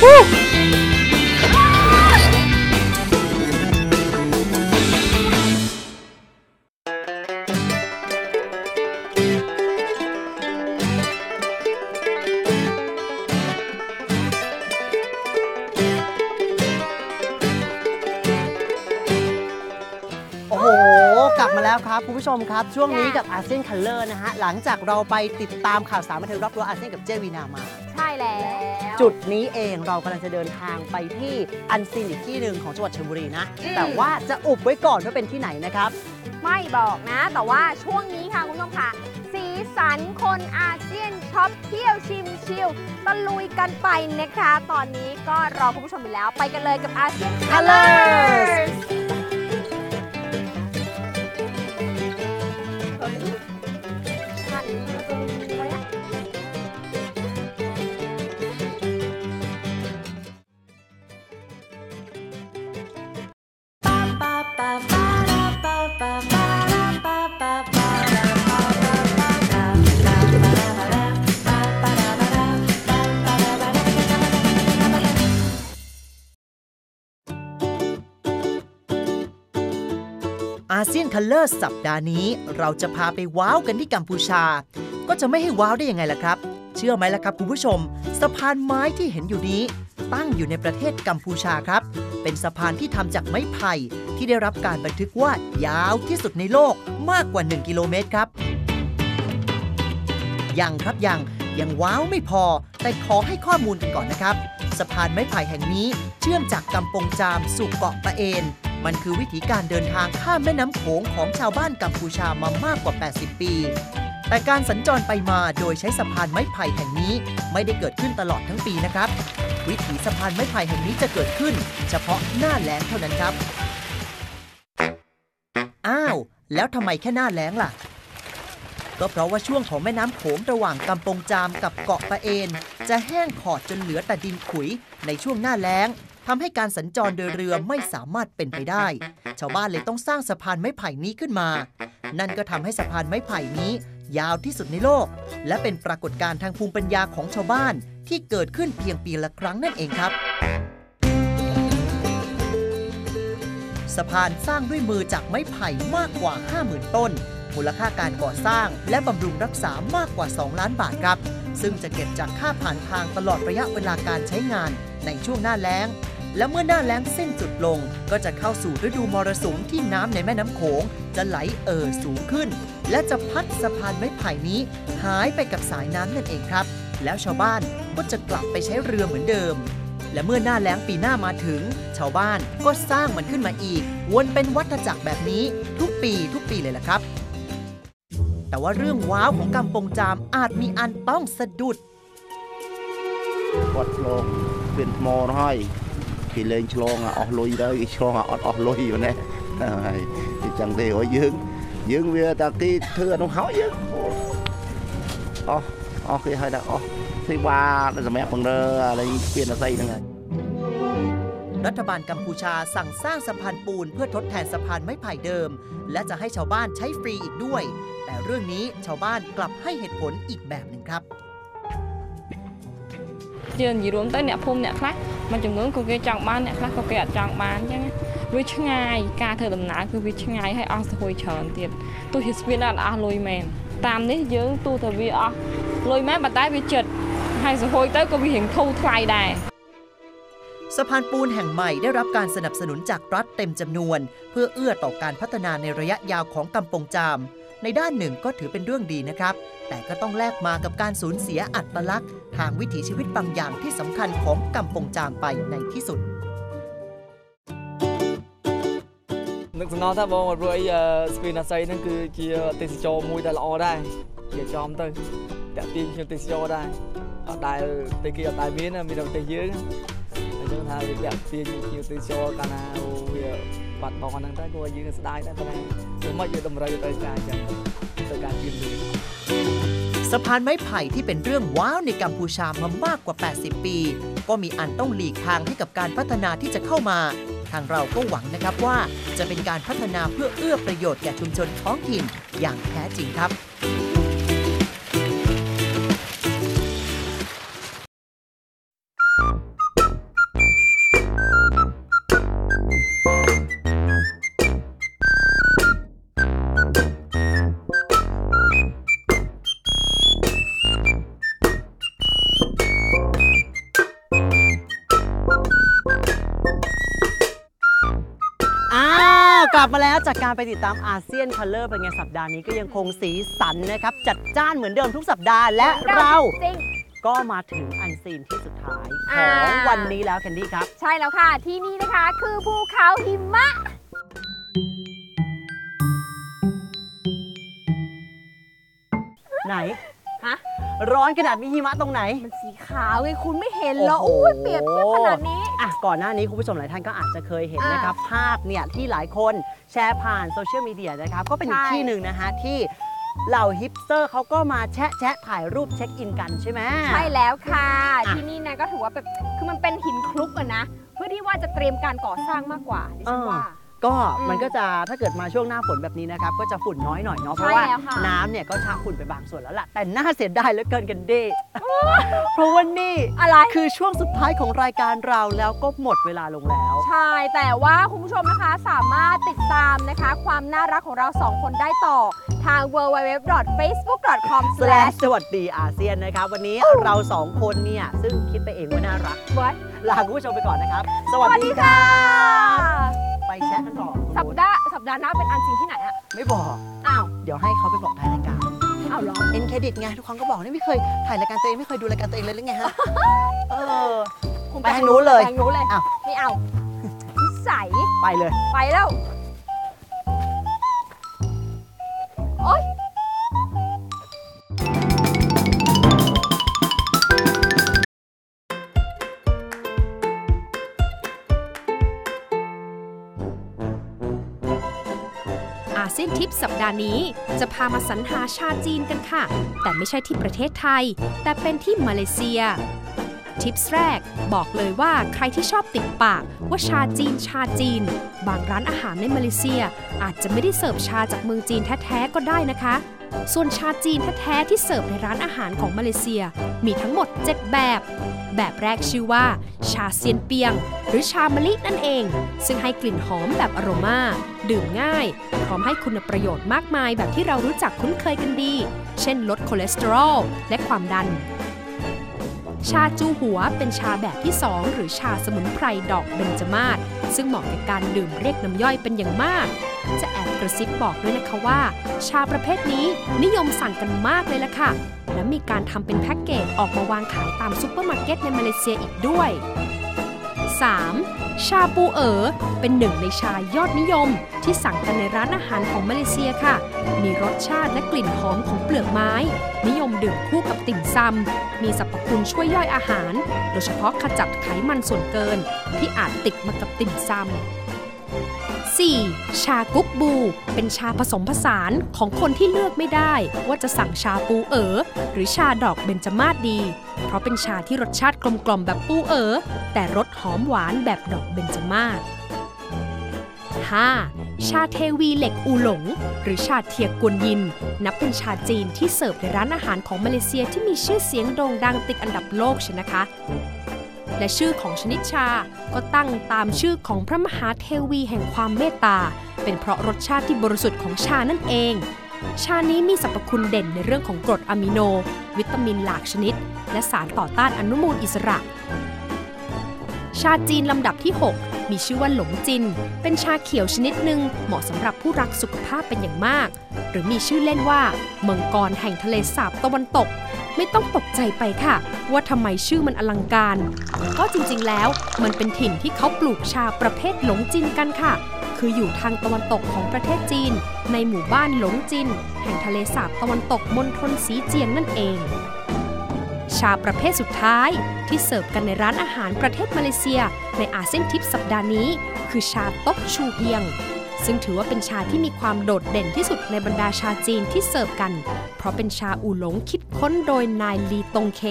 โอ้โห กลับมาแล้วครับ คุณผู้ชมครับ ช่วงนี้กับอาเซียนคัลเลอร์นะฮะ หลังจากเราไปติดตามข่าวสารบันเทิงรอบตัวอาเซียนกับเจวีนามาใช่ แล้ว จุดนี้เองเรากำลังจะเดินทางไปที่อันซีนอีกที่หนึ่งของจังหวัดชลบุรีนะแต่ว่าจะอุบไว้ก่อนว่าเป็นที่ไหนนะครับ ไม่บอกนะ แต่ว่าช่วงนี้ค่ะคุณผู้ชมค่ะ สีสันคนอาเซียนช็อปเที่ยวชิมชิลตะลุยกันไปนะคะ ตอนนี้ก็รอคุณผู้ชมอยู่แล้ว ไปกันเลยกับอาเซียน Colors อาเซียนคัลเลอร์สัปดาห์นี้ เราจะพาไปว้าวกันที่กัมพูชา ก็จะไม่ให้ว้าวได้ยังไงล่ะครับ เชื่อไหมล่ะครับคุณผู้ชม สะพานไม้ที่เห็นอยู่นี้ ตั้งอยู่ในประเทศกัมพูชาครับ เป็นสะพานที่ทำจากไม้ไผ่ที่ได้รับการบันทึกว่ายาวที่สุดในโลกมากกว่า 1 กิโลเมตรครับ ยังครับยังยังว้าวไม่พอ แต่ขอให้ข้อมูลกันก่อนนะครับ สะพานไม้ไผ่แห่งนี้เชื่อมจากกำปงจามสู่เกาะปะเอน มันคือวิธีการเดินทางข้ามแม่น้ำโขงของชาวบ้านกัมพูชามามากกว่า 80 ปี แต่การสัญจรไปมาโดยใช้สะพานไม้ไผ่แห่งนี้ ไม่ได้เกิดขึ้นตลอดทั้งปีนะครับ วิถีสะพานไม้ไผ่แห่งนี้จะเกิดขึ้น เฉพาะหน้าแล้งเท่านั้นครับ อ้าว แล้วทำไมแค่หน้าแล้งล่ะก็เพราะว่าช่วงของแม่น้ำโขงระหว่างกำปงจามกับเกาะปะเอน จะแห้งขอดจนเหลือแต่ดินขุยในช่วงหน้าแล้ง ทำให้การสัญจรโดยเรือไม่สามารถเป็นไปได้ ชาวบ้านเลยต้องสร้างสะพานไม้ไผ่นี้ขึ้นมา นั่นก็ทำให้สะพานไม้ไผ่นี้ ยาวที่สุดในโลก และเป็นปรากฏการณ์ทางภูมิปัญญาของชาวบ้านที่เกิดขึ้นเพียงปีละครั้งนั่นเองครับสะพานสร้างด้วยมือจากไม้ไผ่มากกว่า 50,000 ต้น มูลค่าการก่อสร้างและบำรุงรักษามากกว่า 2 ล้านบาทครับ ซึ่งจะเก็บจากค่าผ่านทางตลอดระยะเวลาการใช้งานในช่วงหน้าแล้ง และเมื่อหน้าแล้งสิ้นจุดลง ก็จะเข้าสู่ฤดูมรสุมที่น้ำในแม่น้ำโขง จะไหลเอ่อสูงขึ้น และจะพัดสะพานไม้ไผ่นี้ หายไปกับสายน้ำนั่นเองครับ แล้วชาวบ้านก็จะกลับไปใช้เรือเหมือนเดิม และเมื่อหน้าแล้งปีหน้ามาถึง ชาวบ้านก็สร้างมันขึ้นมาอีก วนเป็นวัฏจักรแบบนี้ทุกปีทุกปีเลยล่ะครับ แต่ว่าเรื่องว้าวของกำปงจามอาจมีอันต้องสะดุดกดลงเป็นโมรให้ គេលេងឆ្លងអាអស់លុយទៅគេឆ្លងអាអត់អស់លុយមែនទេហ្នឹងហើយអញ្ចឹងទេហើយយើងយើងវាតាគេធ្វើអានោះហើយយើងអស់អស់គេឲ្យតែអស់សេវាសម្រាប់បង្រើอะไรពៀនអស័យហ្នឹងហើយ รัฐบาลกัมพูชาสั่งสร้างสะพานปูนเพื่อทดแทนสะพานไม้ไผ่เดิม และจะให้ชาวบ้านใช้ฟรีอีกด้วย แต่เรื่องนี้ชาวบ้านกลับให้เหตุผลอีกแบบหนึ่งครับ ยืนยู่มตั้งเนี่ยพุ่มเนี่ยคลายมันจุ่มเงิกูเกจังบ้านเนี่ยคลายกูเกยจังบ้านใช่วิชงายการเธอดำน้ำคือวิชงายให้อังสโฮยเฉินเตียนตัวฮิสเวียนอันอาลอยแมนตามนี้ยืนตัวเธอวิอะลอยแมนบัดได้วิจิตให้สโฮยเต้ก็วิเห็นทูทลายได้สะพานปูนแห่งใหม่ได้รับการสนับสนุนจากรัฐเต็มจำนวน เพื่อเอื้อต่อการพัฒนาในระยะยาวของกำปงจาม ในด้านหนึ่งก็ถือเป็นเรื่องดีนะครับ แต่ก็ต้องแลกมากับการสูญเสียอัตลักษณ์ ทางวิถีชีวิตบางอย่างที่สำคัญของกำมปงจามไปในที่สุด นึกสนอถ้าบอกว่าด้วยสปินัสไซนั่นคือเกียร์ติสโจมวยแต่ละอได้เกียร์จอมตึ้งแต่ตีมเกียติสโจได้แต่ตีเกียร์แต่มีนมีแต่ตียื้อ ថាវាតាក់ទាញភ្ញៀវទេសចរកាលណាអូវាបាត់បង់អាហ្នឹងទៅក៏យើងស្ដាយដែរប៉ុន្តែធ្វើម៉េចយើងតម្រូវទៅការអញ្ចឹងទៅការជឿនលឿន สะพานไม้ไผ่ที่เป็นเรื่องว้าวในกัมพูชามามากกว่า 80 ปี ก็มีอันต้องหลีกทางให้กับการพัฒนาที่จะเข้ามา ทางเราก็หวังนะครับว่าจะเป็นการพัฒนาเพื่อเอื้อประโยชน์แก่ชุมชนท้องถิ่นอย่างแท้จริงครับ ลับมาแล้วจากการไปติดตามอาเซียนคัลเลอร์เป็นไงสัปดาห์นี้ก็ยังคงสีสันนะครับ จัดจ้านเหมือนเดิมทุกสัปดาห์และเราจริง ก็มาถึงอันซีนที่สุดท้ายอ่าของวันนี้แล้วแคนดี้ครับ ใช่แล้วค่ะ ที่นี่นะคะคือภูเขาหิมะ ไหนฮะ ร้อนขนาดนี้หิมะตรงไหน มันสีขาวไงคุณไม่เห็นเหรอโอ้โห อุ้ยเปรียบเทียบขนาดนี้ อะก่อนหน้านี้คุณผู้ชมหลายท่านก็อาจจะเคยเห็นอ่านนะครับ ภาพเนี่ยที่หลายคน แชร์ผ่านโซเชียลมีเดียนะครับ ก็เป็นอีกใช่ที่หนึ่งนะฮะที่เหล่าฮิปสเตอร์เขาก็มาแชะแชะถ่ายรูปเช็คอินกันใช่ไหม ใช่แล้วค่ะ อะ ที่นี่นะก็ถือว่าแบบคือมันเป็นหินคลุกอะนะ เพื่อที่ว่าจะเตรียมการก่อสร้างมากกว่าดิฉันว่า ก็อืมมันก็จะถ้าเกิดมาช่วงหน้าฝนแบบนี้นะครับก็จะฝุ่นน้อยหน่อยเนาะเพใช่ราะว่าแล้วค่ะ น้ำเนี่ยก็ชะฝุ่นไปบางส่วนแล้วล่ะแต่น่าเสียดายเหลือเกินกันเด้เพราะว่านี่อะไร คือช่วงสุดท้ายของรายการเราแล้วก็หมดเวลาลงแล้ว ใช่ แต่ว่าคุณผู้ชมนะคะสามารถติดตามนะคะ ความน่ารักของเราสองคนได้ต่อ ทาง www.facebook.com สแลสวัสดีอาเซียนนะครับ วันนี้เราสองคนเนี่ย ซึ่งคิดไปเองว่าน่ารัก วัดลาคุณผู้ชมไปก่อนนะครับสสวัสวัสดีดีครัค่ะบไป แชทกันต่อสัปดาห์สัปดาห์หน้าเป็นอันจริงที่ไหนอะไม่บอก อ้าวเดี๋ยวให้เขาไปบอกท้ายรายการอ้าวเหรอเอ็นเครดิตไงทุกคนก็บอกนี่ไม่เคยถ่ายรายการตัวเองไม่เคยดูรายการตัวเองเลยหรือไงฮะ เออคุณไปทางนู้นเลย ไปทางนู้นเลยอ้าว ไม่เอานิสัยไปเลย ไปแล้ว อาเซียนทิปสัปดาห์นี้ จะพามาสรรหาชาจีนกันค่ะ แต่ไม่ใช่ที่ประเทศไทย แต่เป็นที่มาเลเซีย ทิปส์แรก บอกเลยว่าใครที่ชอบติดปากว่าชาจีนชาจีน บางร้านอาหารในมาเลเซีย อาจจะไม่ได้เสิร์ฟชาจากเมืองจีนแท้ๆก็ได้นะคะ ส่วนชาจีนแท้ๆที่เสิร์ฟในร้านอาหารของมาเลเซีย มีทั้งหมด 7 แบบ แบบแรกชื่อว่า ชาเซียนเปียง หรือชามะลินั่นเอง ซึ่งให้กลิ่นหอมแบบอโรมา ดื่มง่าย พร้อมให้คุณประโยชน์มากมายแบบที่เรารู้จักคุ้นเคยกันดี เช่นลดคอเลสเตอรอลและความดัน ชาจูหัวเป็นชาแบบที่ 2 หรือชาสมุนไพรดอกเบญจมาศซึ่งเหมาะกับการดื่มเรียกน้ำย่อยเป็นอย่างมาก จะแอบกระซิบบอกด้วยนะคะว่า ชาประเภทนี้นิยมสั่งกันมากเลยล่ะค่ะ และมีการทำเป็นแพ็กเกจออกมาวางขายตามซุปเปอร์มาร์เก็ตในมาเลเซียอีกด้วย 3. ชาปูเอ๋อเป็นหนึ่งในชายอดนิยม ที่สั่งกันในร้านอาหารของมาเลเซียค่ะ มีรสชาติและกลิ่นหอมของเปลือกไม้ นิยมดื่มคู่กับติ่มซำ มีสรรพคุณช่วยย่อยอาหาร โดยเฉพาะขจัดไขมันส่วนเกิน ที่อาจติดมากับติ่มซำ 4. ชากุ๊กบู เป็นชาผสมผสานของคนที่เลือกไม่ได้ ว่าจะสั่งชาปูเอ๋อหรือชาดอกเบญจมาศดี เพราะเป็นชาที่รสชาติกลมๆแบบปูเอ๋อแต่รสหอมหวานแบบดอกเบญจมาศ 5. ชาเทวีเหล็กอูหลง หรือชาเทียกวนยิน นับเป็นชาจีนที่เสิร์ฟในร้านอาหารของมาเลเซียที่มีชื่อเสียงโด่งดังติดอันดับโลกใช่นะคะ และชื่อของชนิดชาก็ตั้งตามชื่อของพระมหาเทวีแห่งความเมตตา เป็นเพราะรสชาติที่บริสุทธิ์ของชานั่นเอง ชานี้มีสรรพคุณเด่นในเรื่องของกรดอะมิโน วิตามินหลากชนิด และสารต่อต้านอนุมูลอิสระ ชาจีนลำดับที่ 6 มีชื่อว่าหลงจิน เป็นชาเขียวชนิดหนึ่งเหมาะสำหรับผู้รักสุขภาพเป็นอย่างมาก หรือมีชื่อเล่นว่ามังกรแห่งทะเลสาบตะวันตก ไม่ต้องตกใจไปค่ะ ว่าทำไมชื่อมันอลังการ ก็จริงๆแล้วมันเป็นถิ่นที่เขาปลูกชาประเภทหลงจินกันค่ะ คืออยู่ทางตะวันตกของประเทศจีน ในหมู่บ้านหลงจิน แห่งทะเลสาบตะวันตกมณฑลสีเจียงนั่นเอง ชาประเภทสุดท้ายที่เสิร์ฟกันในร้านอาหารประเทศมาเลเซีย ในอาเซียนทิปสัปดาห์นี้ คือชาต๊กชูเฮียง ซึ่งถือว่าเป็นชาที่มีความโดดเด่นที่สุดในบรรดาชาจีนที่เสิร์ฟกัน เพราะเป็นชาอูหลงคิดค้นโดยนายลีตงเค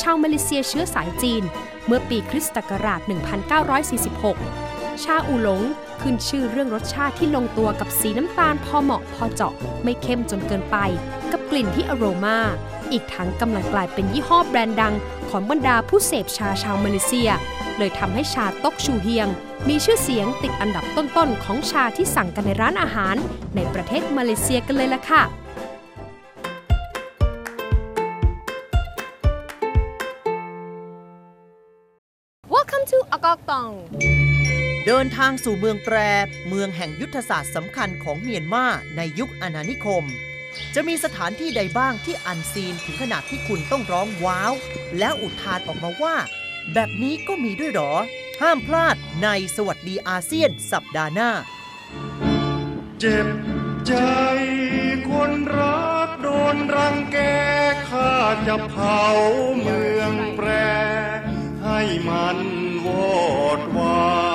ชาวมาเลเซียเชื้อสายจีน เมื่อปีคริสต์ศักราช 1946 ชาอูหลงขึ้นชื่อเรื่องรสชาติที่ลงตัวกับสีน้ำตาลพอเหมาะพอเจาะ ไม่เข้มจนเกินไป กับกลิ่นที่อโรมา อีกทั้งกำลังกลายเป็นยี่ห้อแบรนด์ดังของบรรดาผู้เสพชาชาวมาเลเซีย เลยทำให้ชาต๊กชูเฮียง มีชื่อเสียงติดอันดับต้นๆของชาที่สั่งกันในร้านอาหาร ในประเทศมาเลเซียกันเลยล่ะค่ะ Welcome to อากอกตองเดินทางสู่เมืองแปร เมืองแห่งยุทธศาสตร์สำคัญของเมียนมาในยุคอาณานิคม จะมีสถานที่ใดบ้างที่อันซีนถึงขนาดที่คุณต้องร้องว้าว แล้วอุทานออกมาว่า แบบนี้ก็มีด้วยหรอ ห้ามพลาดในสวัสดีอาเซียนสัปดาห์หน้า เจ็บใจคนรักโดนรังแกข้าจะเผาเมืองแปร ให้มันวอดวาย